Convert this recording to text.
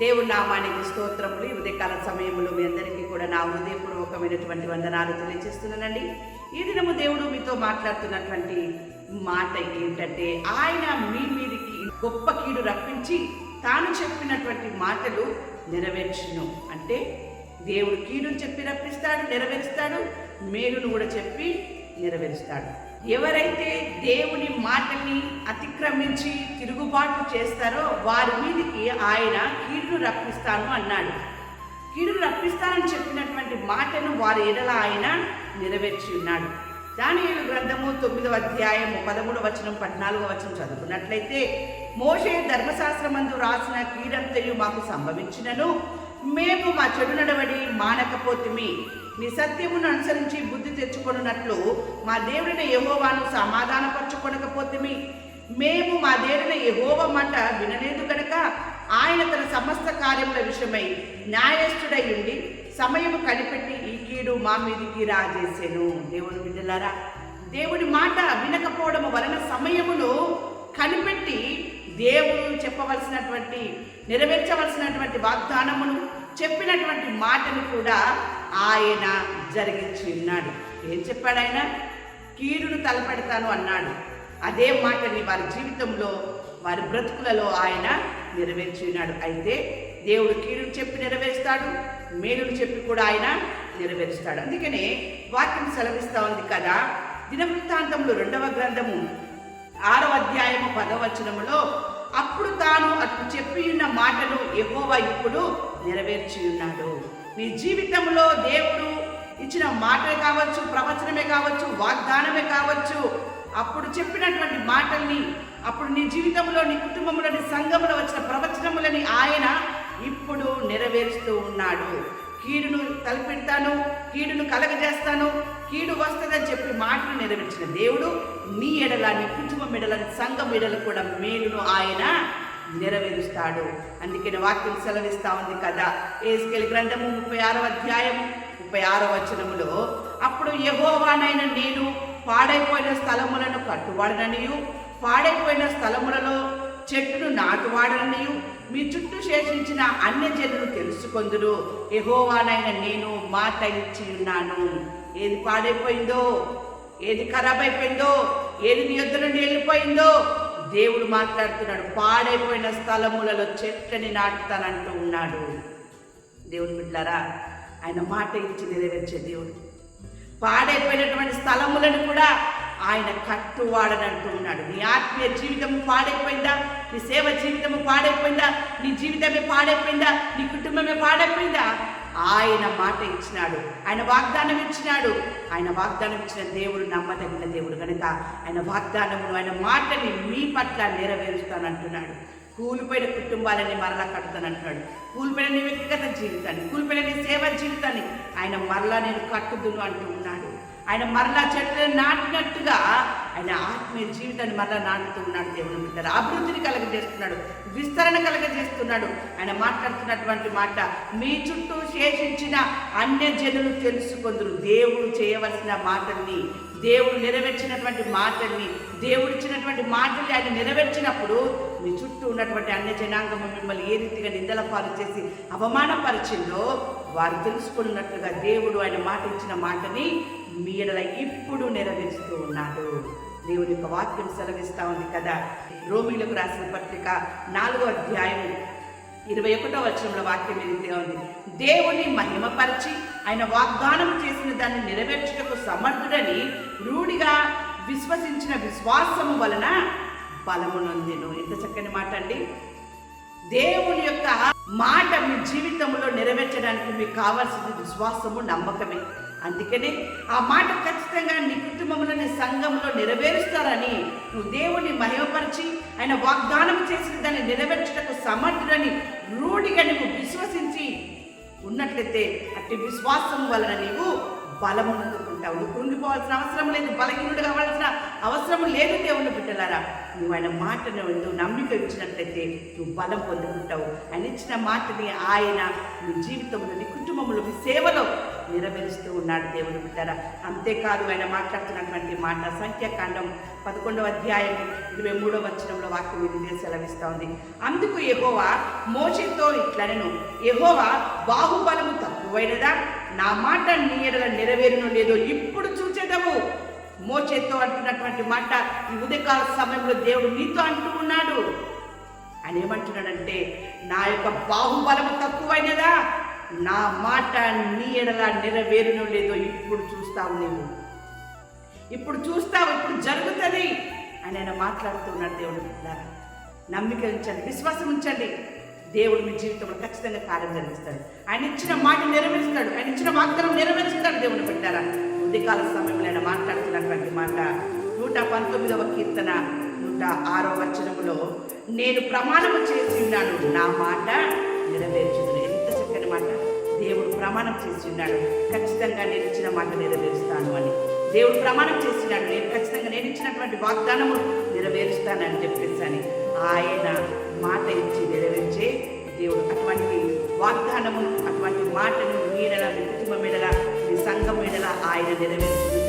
దేవుడి నామానికి స్తోత్రములు. ఈ ఉదయకాల సమయంలో మీ అందరికీ కూడా నా హృదయపూర్వకమైనటువంటి వందనాలు తెలియజేస్తున్నానండి. ఈ దినము దేవుడు మీతో మాట్లాడుతున్నటువంటి మాట ఏంటంటే ఆయన మీ మీదికి గొప్ప కీడు రప్పించి తాను చెప్పినటువంటి మాటలు నెరవేర్చును. అంటే దేవుడు కీడును చెప్పి రప్పిస్తాడు నెరవేరుస్తాడు మేలును కూడా చెప్పి నెరవేరుస్తాడు. ఎవరైతే దేవుని మాటల్ని అతిక్రమించి తిరుగుబాటు చేస్తారో వారి మీదికి ఆయన కీడును రప్పిస్తాను అన్నాడు. కీడును రప్పిస్తానని చెప్పినటువంటి మాటను వారి ఎడల ఆయన నెరవేర్చి ఉన్నాడు. దానియేలు గ్రంథము తొమ్మిదవ అధ్యాయము పదమూడవ వచనం పద్నాలుగవ వచనం చదువుకున్నట్లయితే మోషే ధర్మశాస్త్రమందు రాసిన కీడంతయు మాకు సంభవించినను. మేము మా చెడు నడవడి మానకపోతిమి. నీ సత్యమును అనుసరించి బుద్ధి తెచ్చుకొనున్నట్లు మా దేవుడిని యహోవాను సమాధానపరచుకొనకపోతిమి. మేము మా దేవుడిని యహోవ మాట వినలేదు గనక ఆయన తన సమస్త కార్యముల విషయమై న్యాయస్థుడై ఉండి సమయము కనిపెట్టి ఈ కీడు మా మీదికి రాజేసెను. దేవుని బిడ్డలారా దేవుడి మాట వినకపోవడం వలన సమయమును కనిపెట్టి దేవుడు చెప్పవలసినటువంటి నెరవేర్చవలసినటువంటి వాగ్దానమును చెప్పినటువంటి మాటను కూడా ఆయన జరిగించి ఉన్నాడు. ఏం చెప్పాడు ఆయన? కీడును తలపెడతాను అన్నాడు. అదే మాటని వారి జీవితంలో వారి బ్రతుకులలో ఆయన నెరవేర్చి ఉన్నాడు. అయితే దేవుడు కీడును చెప్పి నెరవేరుస్తాడు మేలును చెప్పి కూడా ఆయన నెరవేరుస్తాడు. అందుకనే వాక్యం సెలవిస్తూ ఉంది కదా దినవృత్తాంతంలో రెండవ గ్రంథము ఆరవ అధ్యాయము పదవచనములో అప్పుడు తాను అట్లు చెప్పి ఉన్న మాటను ఎహోవా ఇప్పుడు నెరవేర్చి ఉన్నాడు నీ జీవితంలో దేవుడు ఇచ్చిన మాటలు కావచ్చు ప్రవచనమే కావచ్చు వాగ్దానమే కావచ్చు అప్పుడు చెప్పినటువంటి మాటల్ని అప్పుడు నీ జీవితంలో నీ కుటుంబంలో నీ సంఘంలో వచ్చిన ప్రవచనములని ఆయన ఇప్పుడు నెరవేరుస్తూ ఉన్నాడు. కీడును తలపెడతాను కీడును కలగజేస్తాను కీడు వస్తుందని చెప్పి మాటలు నెరవేర్చిన దేవుడు నీ ఎడల నీ కుటుంబం ఎడల సంఘం ఎడల కూడా మేలును ఆయన నెరవేరుస్తాడు. అందుకని వాక్యం సెలవిస్తా ఉంది కదా. ఏసుకెళ్ళి గ్రంథము ముప్పై ఆరో అధ్యాయం ముప్పై ఆరో వచనములో అప్పుడు యహోవానైన నేను పాడైపోయిన స్థలములను కట్టువాడననియు పాడైపోయిన స్థలములలో చెట్టును నాటువాడననియు మీ చుట్టూ శేషించిన అన్య జనులు తెలుసుకొందురు. ఎహోవానైన నేను మాట ఇచ్చి ఉన్నాను. ఏది పాడైపోయిందో? ఏది ఖరాబ్ అయిపోయిందో ఏది నీ యొద్ద నుండి వెళ్ళిపోయిందో? దేవుడు మాట్లాడుతున్నాడు పాడైపోయిన స్థలములలో చెట్లని నాటుతానంటూ ఉన్నాడు. దేవుని బిడ్డారా ఆయన మాట ఇచ్చి నెరవేర్చే దేవుడు. పాడైపోయినటువంటి స్థలములను కూడా ఆయన కట్టువాడనంటూ ఉన్నాడు. నీ ఆత్మీయ జీవితము పాడైపోయిందా? నీ సేవ జీవితము పాడైపోయిందా? నీ జీవితమే పాడైపోయిందా? నీ కుటుంబమే పాడైపోయిందా? ఆయన మాట ఇచ్చినాడు ఆయన వాగ్దానం ఇచ్చినాడు. ఆయన వాగ్దానం ఇచ్చిన దేవుడు నమ్మదగిన దేవుడు. కనుక ఆయన వాగ్దానమును ఆయన మాటని మీ పట్ల నెరవేరుస్తానంటున్నాడు. కూలిపోయిన కుటుంబాలని మరలా కడతానంటున్నాడు. కూలిపోయిన నీ వ్యక్తిగత జీవితాన్ని కూలిపోయిన నీ సేవ జీవితాన్ని ఆయన మరలా నేను కట్టుదును అంటూ ఆయన మరలా చెట్లను నాటినట్టుగా ఆయన ఆత్మీయ జీవితాన్ని మరలా నాటుతూ ఉన్నాడు దేవుని బిడ్డలు. అభివృద్ధిని కలగజేస్తున్నాడు విస్తరణ కలగజేస్తున్నాడు. ఆయన మాట్లాడుతున్నటువంటి మాట మీ చుట్టూ శేషించిన అన్య జనులు తెలుసుకొందరు. దేవుడు చేయవలసిన మాటల్ని దేవుడు నెరవేర్చినటువంటి మాటల్ని దేవుడు ఇచ్చినటువంటి మాటల్ని ఆయన నెరవేర్చినప్పుడు మీ చుట్టూ ఉన్నటువంటి అన్య జనాంగము మిమ్మల్ని ఏ రీతిగా నిందల పాలు చేసి అవమానపరిచిందో వారు తెలుసుకున్నట్లుగా దేవుడు ఆయన మాట ఇచ్చిన మాటని మీ ఎడల ఇప్పుడు నెరవేరుస్తూ ఉన్నాడు. దేవుని యొక్క వాక్యం సెలవిస్తూ ఉంది కదా. రోమిలకు రాసిన పత్రిక నాలుగో అధ్యాయం ఇరవై ఒకటో వచనంలో వాక్యం ఏదైతే ఉంది. దేవుని మహిమపరిచి ఆయన వాగ్దానం చేసిన దాన్ని నెరవేర్చుటకు సమర్థుడని రూఢిగా విశ్వసించిన విశ్వాసము వలన బలమునొందెను ఎంత చక్కని మాట అండి. దేవుని యొక్క మాట మీ జీవితంలో నెరవేర్చడానికి మీకు కావాల్సింది విశ్వాసము నమ్మకమే. అందుకనే ఆ మాట ఖచ్చితంగా నీ కుటుంబంలో నీ సంఘంలో నెరవేరుస్తారని నువ్వు దేవుని మహిమపరిచి ఆయన వాగ్దానం చేసిన దాన్ని నెరవేర్చుటకు సమర్థుడని రూఢిగా నువ్వు విశ్వసించి ఉన్నట్లయితే అట్టి విశ్వాసం వలన నీవు బలమునందుకుంటావు నువ్వు కృంగిపోవాల్సిన అవసరం లేదు బలహీనుడు కావాల్సిన అవసరం లేదు దేవుని బిడ్డలారా. నువ్వు ఆయన మాటను నువ్వు నమ్మిక ఇచ్చినట్లయితే నువ్వు బలం పొందుకుంటావు. ఆయన ఇచ్చిన మాటని ఆయన నీ జీవితంలో నీ కుటుంబంలో నీ సేవలో నెరవేరుస్తూ ఉన్నాడు దేవుని బిడ్డరా. అంతేకాదు ఆయన మాట్లాడుతున్నటువంటి మాట సంఖ్యాకాండం పదకొండవ అధ్యాయం ఇరవై మూడవ వచనంలో వాక్యం ఇది సెలవిస్తూ ఉంది. అందుకు యహోవా మోషేతో ఇట్లనను యహోవా బాహుబలము తక్కువైనదా? నా మాట నీ ఎడల నెరవేరును లేదో ఇప్పుడు చూచేదము మోచేతో అంటున్నటువంటి మాట ఈ ఉదయకాల సమయంలో దేవుడు నీతో అంటూ ఉన్నాడు. ఆయన ఏమంటున్నాడంటే నా యొక్క బాహుబలము తక్కువైనదా? నా మాట నీ ఎడలా నెరవేరునో లేదో ఇప్పుడు చూస్తావు నీవు. ఇప్పుడు చూస్తావు ఇప్పుడు జరుగుతుంది అని ఆయన మాట్లాడుతున్నాడు దేవుడు బిడ్డలారా. నమ్మిక ఉంచండి విశ్వాసం ఉంచండి. దేవుడు మీ జీవితంలో ఖచ్చితంగా కార్యం జరిగిస్తాడు. ఆయన ఇచ్చిన మాట నెరవేరుస్తాడు ఆయన ఇచ్చిన వాగ్దానం నెరవేరుస్తాడు దేవుడు పెట్టారా ఉదయకాల సమయంలో ఆయన మాట్లాడుతున్నటువంటి మాట. నూట పంతొమ్మిదవ కీర్తన నూట ఆరో వచనములో నేను ప్రమాణము చేసి ఉన్నాను నా మాట నెరవేర్చుతున్నాను ప్రమాణం చేస్తున్నాడు ఖచ్చితంగా నేను ఇచ్చిన మాట నెరవేరుస్తాను అని. దేవుడు ప్రమాణం చేస్తున్నాడు నేను ఖచ్చితంగా నేను ఇచ్చినటువంటి వాగ్దానము నెరవేరుస్తానని చెప్పేసి ఆయన మాట ఇచ్చి నెరవేర్చే దేవుడు అటువంటి వాగ్దానము అటువంటి మాటను మీడల మీ కుటుంబం మీడల మీ సంఘం మీడల ఆయన నెరవేర్చు